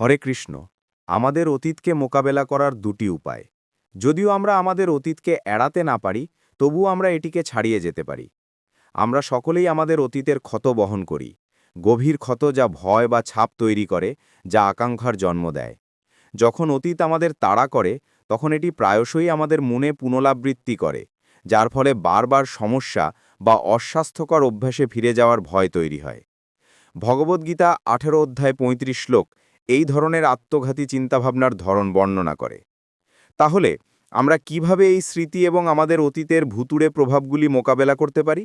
হরে কৃষ্ণ, আমাদের অতীতকে মোকাবেলা করার দুটি উপায়। যদিও আমরা আমাদের অতীতকে এড়াতে না পারি তবু আমরা এটিকে ছাড়িয়ে যেতে পারি। আমরা সকলেই আমাদের অতীতের ক্ষত বহন করি, গভীর ক্ষত যা ভয় বা ছাপ তৈরি করে, যা আকাঙ্ক্ষার জন্ম দেয়। যখন অতীত আমাদের তাড়া করে, তখন এটি প্রায়শই আমাদের মনে পুনরাবৃত্তি করে, যার ফলে বারবার সমস্যা বা অস্বাস্থ্যকর অভ্যাসে ফিরে যাওয়ার ভয় তৈরি হয়। ভগবদ্গীতা আঠেরো অধ্যায় ৩৫ শ্লোক এই ধরনের আত্মঘাতী চিন্তাভাবনার ধরন বর্ণনা করে। তাহলে, আমরা কীভাবে এই স্মৃতি এবং আমাদের অতীতের ভুতুড়ে প্রভাবগুলি মোকাবেলা করতে পারি?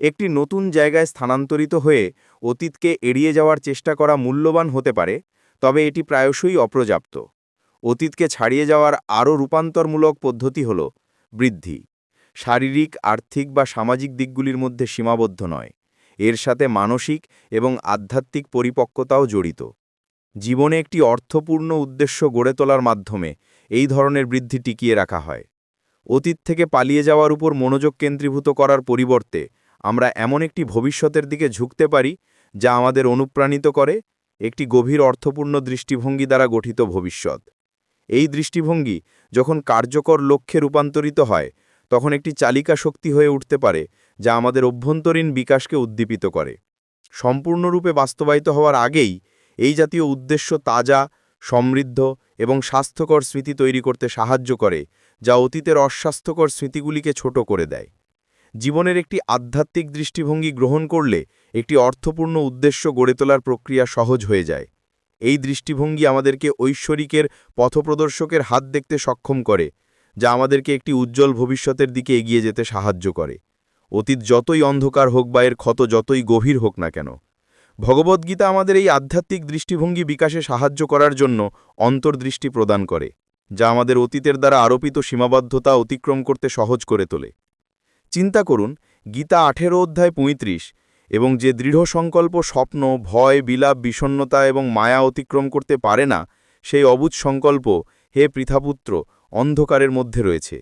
একটি নতুন জায়গায় স্থানান্তরিত হয়ে অতীতকে এড়িয়ে যাওয়ার চেষ্টা করা মূল্যবান হতে পারে, তবে এটি প্রায়শই অপ্রযাপ্ত অতীতকে ছাড়িয়ে যাওয়ার আরও রূপান্তরমূলক পদ্ধতি হল বৃদ্ধি। শারীরিক, আর্থিক বা সামাজিক দিকগুলির মধ্যে সীমাবদ্ধ নয়। এর সাথে মানসিক এবং আধ্যাত্মিক পরিপক্কতাও জড়িত। জীবনে একটি অর্থপূর্ণ উদ্দেশ্য গড়ে তোলার মাধ্যমে এই ধরনের বৃদ্ধি টিকিয়ে রাখা হয়। অতীত থেকে পালিয়ে যাওয়ার উপর মনোযোগ কেন্দ্রীভূত করার পরিবর্তে আমরা এমন একটি ভবিষ্যতের দিকে ঝুঁকতে পারি যা আমাদের অনুপ্রাণিত করে, একটি গভীর অর্থপূর্ণ দৃষ্টিভঙ্গি দ্বারা গঠিত ভবিষ্যৎ। এই দৃষ্টিভঙ্গি যখন কার্যকর লক্ষ্যে রূপান্তরিত হয়, তখন একটি চালিকা শক্তি হয়ে উঠতে পারে যা আমাদের অভ্যন্তরীণ বিকাশকে উদ্দীপিত করে। সম্পূর্ণরূপে বাস্তবায়িত হওয়ার আগেই এই জাতীয় উদ্দেশ্য তাজা, সমৃদ্ধ এবং স্বাস্থ্যকর স্মৃতি তৈরি করতে সাহায্য করে, যা অতীতের অস্বাস্থ্যকর স্মৃতিগুলিকে ছোট করে দেয়। জীবনের একটি আধ্যাত্মিক দৃষ্টিভঙ্গি গ্রহণ করলে একটি অর্থপূর্ণ উদ্দেশ্য গড়ে তোলার প্রক্রিয়া সহজ হয়ে যায়। এই দৃষ্টিভঙ্গি আমাদেরকে ঐশ্বরিকের পথপ্রদর্শকের হাত দেখতে সক্ষম করে, যা আমাদেরকে একটি উজ্জ্বল ভবিষ্যতের দিকে এগিয়ে যেতে সাহায্য করে। অতীত যতই অন্ধকার হোক বা এর ক্ষত যতই গভীর হোক না কেন ভগবদ্গীতা আমাদের এই আধ্যাত্মিক দৃষ্টিভঙ্গি বিকাশে সাহায্য করার জন্য অন্তর্দৃষ্টি প্রদান করে, যা আমাদের অতীতের দ্বারা আরোপিত সীমাবদ্ধতা অতিক্রম করতে সহজ করে তোলে। চিন্তা করুন, গীতা আঠেরো অধ্যায় ৩৫ এবং যে দৃঢ় সংকল্প স্বপ্ন, ভয়, বিলাপ বিষণ্নতা এবং মায়া অতিক্রম করতে পারে না, সেই অবুজ সংকল্প, হে পৃথাপুত্র, অন্ধকারের মধ্যে রয়েছে।